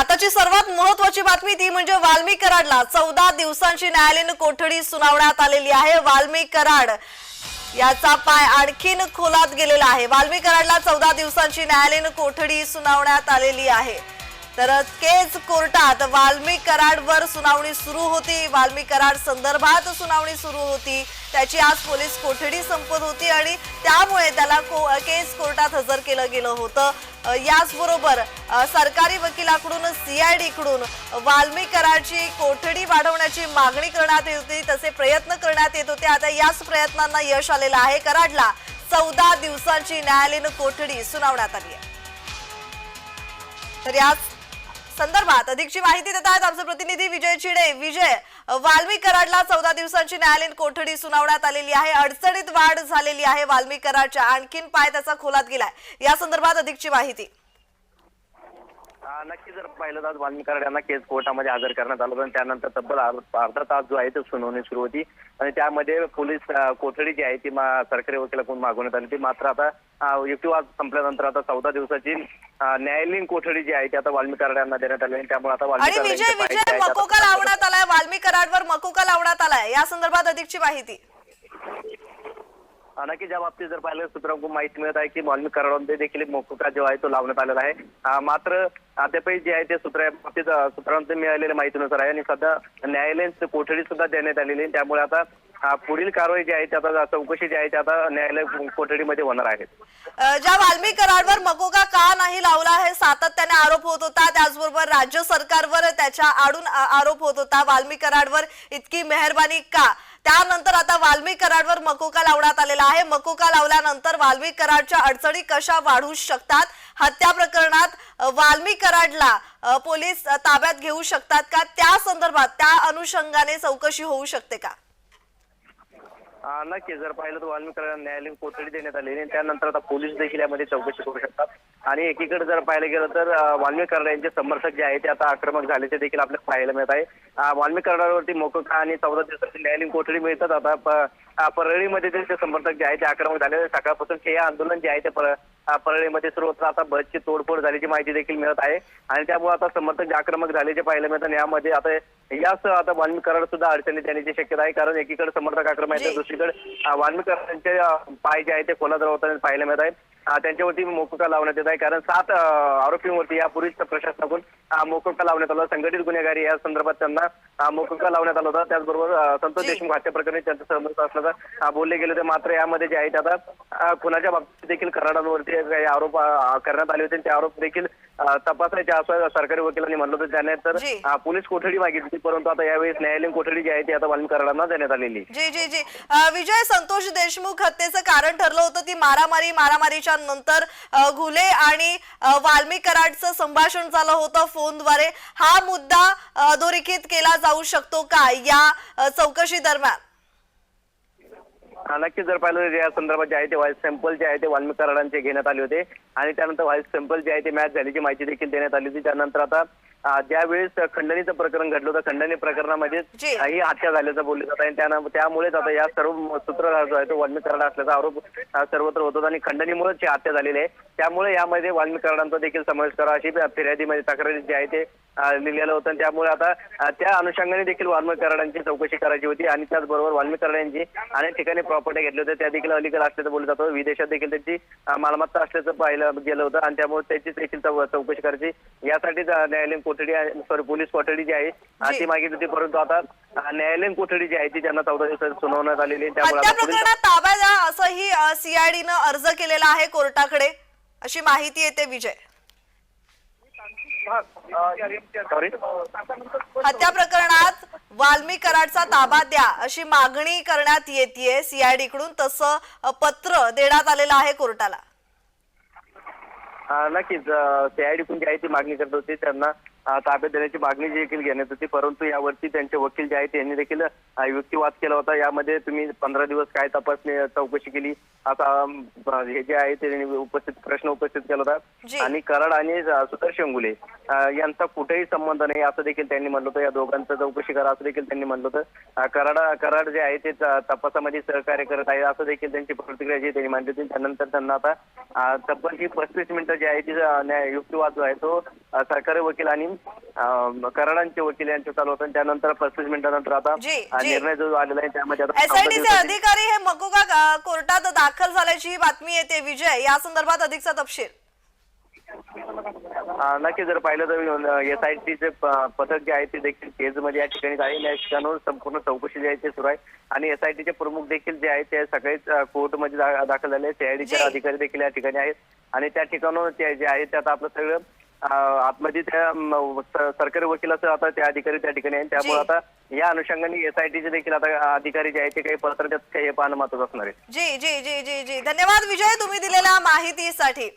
आताची सर्वात महत्वाची बातमी ती म्हणजे वाल्मी कराडला चौदा दिवसांची न्यायालयीन कोठडी सुनावण्यात आलेली आहे. वाल्मी कराड याचा पाय आणखीन खोलात गेलेला आहे. वाल्मी कराडला चौदा दिवसांची न्यायालयीन कोठडी सुनावण्यात आलेली आहे. तर केज कोर्टात वाल्मी कराडवर सुनावणी सुरू होती. वाल्मी कराड संदर्भात सुनावणी सुरू होती. त्याची आज पोलीस कोठडी संपत होती आणि त्यामुळे त्याला को- केस कोर्टात हजर केलं गेलं होतं. याचबरोबर सरकारी वकिलाकडून सीआयडीकडून वाल्मी कराडची कोठडी वाढवण्याची मागणी करण्यात येत होती. तसे प्रयत्न करण्यात येत होते. आता याच प्रयत्नांना यश आलेलं आहे. कराडला चौदा दिवसांची न्यायालयीन कोठडी सुनावण्यात आली आहे. तर याच संदर्भात अधिकची माहिती देत आहेत आमचे प्रतिनिधी विजय चिडे. विजय वाल्मी कराडला चौदा दिवसांची न्यायालयीन कोठडी सुनावण्यात आलेली आहे. अडचणीत वाढ झालेली आहे वाल्मी कराडच्या आणखीन पाय त्याचा खोलात गेलाय. या संदर्भात अधिकची माहिती. नक्की जर पाहिलं तर आज वाल्मिक कराड यांना केस कोर्टामध्ये हजर करण्यात आलं आणि त्यानंतर तब्बल अर्ध- तास जो आहे तो सुनावणी सुरू होती. आणि त्यामध्ये पोलीस कोठडी जी आहे ती मा- सरकारी वकिलाकडून मागवण्यात आली ती मात्र आता युक्तिवाद संपल्यानंतर आता चौदा दिवसाची न्यायालयीन कोठडी जी आहे ती आता वाल्मिक कराड यांना देण्यात आली आणि त्यामुळे आता वाल्मिक आणि कराड विजय यांचे पाय जे विजय आहेत ते आता- मकोका लावण्यात आलाय. वाल्मिक कराडवर मकोका लावण्यात आलाय. या संदर्भात अधिकची माहिती. आ, ज्या बाबतीत जर पाहिलं सूत्रांकडून माहिती मिळत आहे की वाल्मिक कराडामध्ये देखील एक जो आहे तो लावण्यात आलेला आहे मात्र अद्यापही जे आहे ते सूत्र बाबतीत सूत्रांमध्ये मिळालेल्या माहितीनुसार आहे आणि सध्या न्यायालयीन कोठडी सुद्धा देण्यात आलेली आहे त्यामुळे आता पुढील कारवाई जी आहे ती आता चौकशी जी आहे ती आता न्यायालय कोठडीमध्ये होणार आहे. ज्या वाल्मिक कराडवर मकोका का नाही लावला हे सातत्याने आरोप होत होता. त्याचबरोबर राज्य सरकारवर त्याच्या आडून आरोप होत होता. वाल्मिक कराडवर इतकी मेहरबानी का? त्यानंतर आता वाल्मिक कराडवर मकोका लावण्यात आलेला आहे. मकोका लावल्यानंतर वाल्मिक कराडच्या अडचणी कशा वाढू शकतात? हत्या प्रकरणात वाल्मी वाल्मिक कराडला पोलीस ताब्यात घेऊ शकतात का? त्या संदर्भात त्या अनुषंगाने चौकशी होऊ शकते का? नक्की जर पाहिलं तर वाल्मिक न्यायालयीन कोठडी देण्यात आली आणि त्यानंतर आता पोलीस देखील यामध्ये चौकशी करू शकतात. आणि एकीकडे जर पाहिलं गेलं तर अ, यांचे समर्थक जे आहे ते आता आक्रमक झाल्याचे देखील आपल्याला पाहायला मिळत आहे. अ, वाल्मिक मोकोका आणि चौदा दिवसाची न्यायालयीन कोठडी मिळतात? आता परळीमध्ये त्यांचे समर्थक जे आहे ते आक्रमक झाले सकाळपासून हे आंदोलन जे आहे ते परळीमध्ये सुरू होतं. आता बसची तोडफोड झाल्याची माहिती देखील मिळत आहे. आणि त्यामुळे आता समर्थक आक्रमक झाल्याचे पाहायला मिळतात आणि यामध्ये आता यासह आता वाल्मिक कराड सुद्धा अडचणीत येण्याची शक्यता आहे. कारण एकीकडे समर्थक आक्रमक आहेत जी. तर दुसरीकडे अ, वाल्मिक कराडांचे अ, पाय जे आहे ते खोलात होताना पाहायला मिळत आहे त्यांच्यावरती मोकोका लावण्यात येत आहे. कारण सात आरोपींवरती यापूर्वीच प्रशासनाकडून मोकोका लावण्यात आला. संघटित गुन्हेगारी या संदर्भात त्यांना मोकोका लावण्यात आला होता. त्याचबरोबर संतोष. देशमुख हत्या प्रकरणी त्यांचं सहमत असल्याचं बोलले गेले होते. मात्र यामध्ये जे आहे आता खुनाच्या बाबतीत देखील कराडांवरती काही आरोप करण्यात आले होते. आणि ते आरोप देखील अ, तपासायचे. असं सरकारी वकिलांनी म्हणलं होतं त्याने. तर पोलीस कोठडी मागितली. होती परंतु आता यावेळेस न्यायालयीन कोठडी जी आहे ती आता वाल्मिक कराडांना देण्यात आलेली. जी जी जी. विजय संतोष देशमुख हत्येचं कारण ठरलं होतं. ती मारामारी मारामारीच्या नंतर घुले आणि अ, वाल्मिक कराडचं संभाषण झालं होतं फोनद्वारे. हा मुद्दा अधोरेखित केला जाऊ शकतो का? या चौकशी दरम्यान नक्कीच जर पाहिलं तर या संदर्भात जे आहे ते व्हाईस सॅम्पल जे आहे ते वाल्मिक कराडांचे घेण्यात आले होते. आणि त्यानंतर व्हाईस सॅम्पल जे आहे ते मॅच झाल्याची माहिती देखील देण्यात आली होती. त्यानंतर आता ज्यावेळेस खंडणीचं प्रकरण घडलं होतं खंडणी प्रकरणामध्ये. ही हत्या झाल्याचं बोललं जात आहे आणि त्यानं त्यामुळेच आता या सर्व सूत्रधार जो आहे तो वाल्मिक कराड असल्याचा आरोप सर्वत्र होत आणि खंडणीमुळेच ही हत्या झालेली आहे. त्यामुळे यामध्ये वाल्मिक कराडांचा देखील समावेश करा अशी फिर्यादीमध्ये तक्रारी जे आहे ते लिहिलेलं होतं. त्यामुळे आता त्या अनुषंगाने देखील वाल्मिक कराडांची चौकशी करायची होती आणि त्याचबरोबर वाल्मिक कराड यांची अनेक ठिकाणी प्रॉपर्टी घेतली होती. त्या देखील अलीकडे असल्याचं बोललं जातं. विदेशात देखील त्यांची मालमत्ता असल्याचं पाहिलं गेलं होतं आणि त्यामुळे त्याची देखील चौकशी करायची. यासाठीच अं, न्यायालयीन कोठडी सॉरी पोलीस कोठडी जी आहे. ती मागितली होती परंतु आता न्यायालयीन कोठडी जी आहे ती त्यांना चौदा दिवसात सुनावण्यात आलेली आहे. त्यामुळे प्रकरणात ताब्यात द्या असंही सीआयडीनं अर्ज केलेला आहे कोर्टाकडे. अशी माहिती येते विजय. हत्या प्रकरणात वाल्मिक कराडचा ताबा द्या अशी मागणी करण्यात येते सीआयडी कडून. तसं पत्र देण्यात आलेलं आहे कोर्टाला. नक्कीच सीआयडी पण जी आहे ती मागणी करत होती. त्यांना ताब्यात देण्याची मागणी देखील घेण्यात होती परंतु यावरती त्यांचे वकील जे आहेत त्यांनी देखील युक्तिवाद केला होता. यामध्ये तुम्ही पंधरा दिवस काय तपासणी चौकशी केली असा हे जे आहे ते त्यांनी उपस्थित प्रश्न उपस्थित केला. होता. आणि कराड आणि सुदर्शन गुले यांचा कुठेही संबंध नाही. असं देखील त्यांनी म्हणलं होतं. या दोघांचं चौकशी करा असं देखील त्यांनी म्हणलं होतं. कराड कराड जे आहे ते तपासामध्ये सहकार्य करत आहे. असं देखील त्यांची प्रतिक्रिया जी त्यांनी मांडली होती. त्यानंतर त्यांना आता तब्बल ही पस्तीस मिनिटाची जी आहे ती युक्तिवाद जो आहे. तो सरकारी वकील आणि कराडांचे वकील यांचे चालू होतं. त्यानंतर पस्तीस मिनिटानंतर आता. निर्णय जो आलेला आहे त्यामध्ये आता एसआयटीचे अधिकारी हे मकोका कोर्टात दाखल झाल्याची बातमी येते. विजय या संदर्भात अधिकचा तपशील. नक्की जर पाहिलं तर एस आय टीचे पथक जे आहे ते देखील केजमध्ये या ठिकाणी आहे. या ठिकाणावर संपूर्ण चौकशी जी आहे ते सुरू आहे. आणि एस आय टीचे प्रमुख देखील जे आहेत ते सकाळीच अं, कोर्टमध्ये दाखल झाले सीआयडीचे. अधिकारी देखील या ठिकाणी आहेत. आणि त्या ठिकाणावर ते जे आहे ते आता आपलं सगळं आतमध्ये त्या सरकारी वकिलाचं आता त्या अधिकारी त्या ठिकाणी आहेत. त्यामुळे. आता या अनुषंगाने एस आय टीचे देखील आता अधिकारी जे आहेत ते काही पत्र हे पाहणं महत्वाचं असणार आहे. जी जी जी जी जी. धन्यवाद विजय तुम्ही दिलेल्या माहितीसाठी.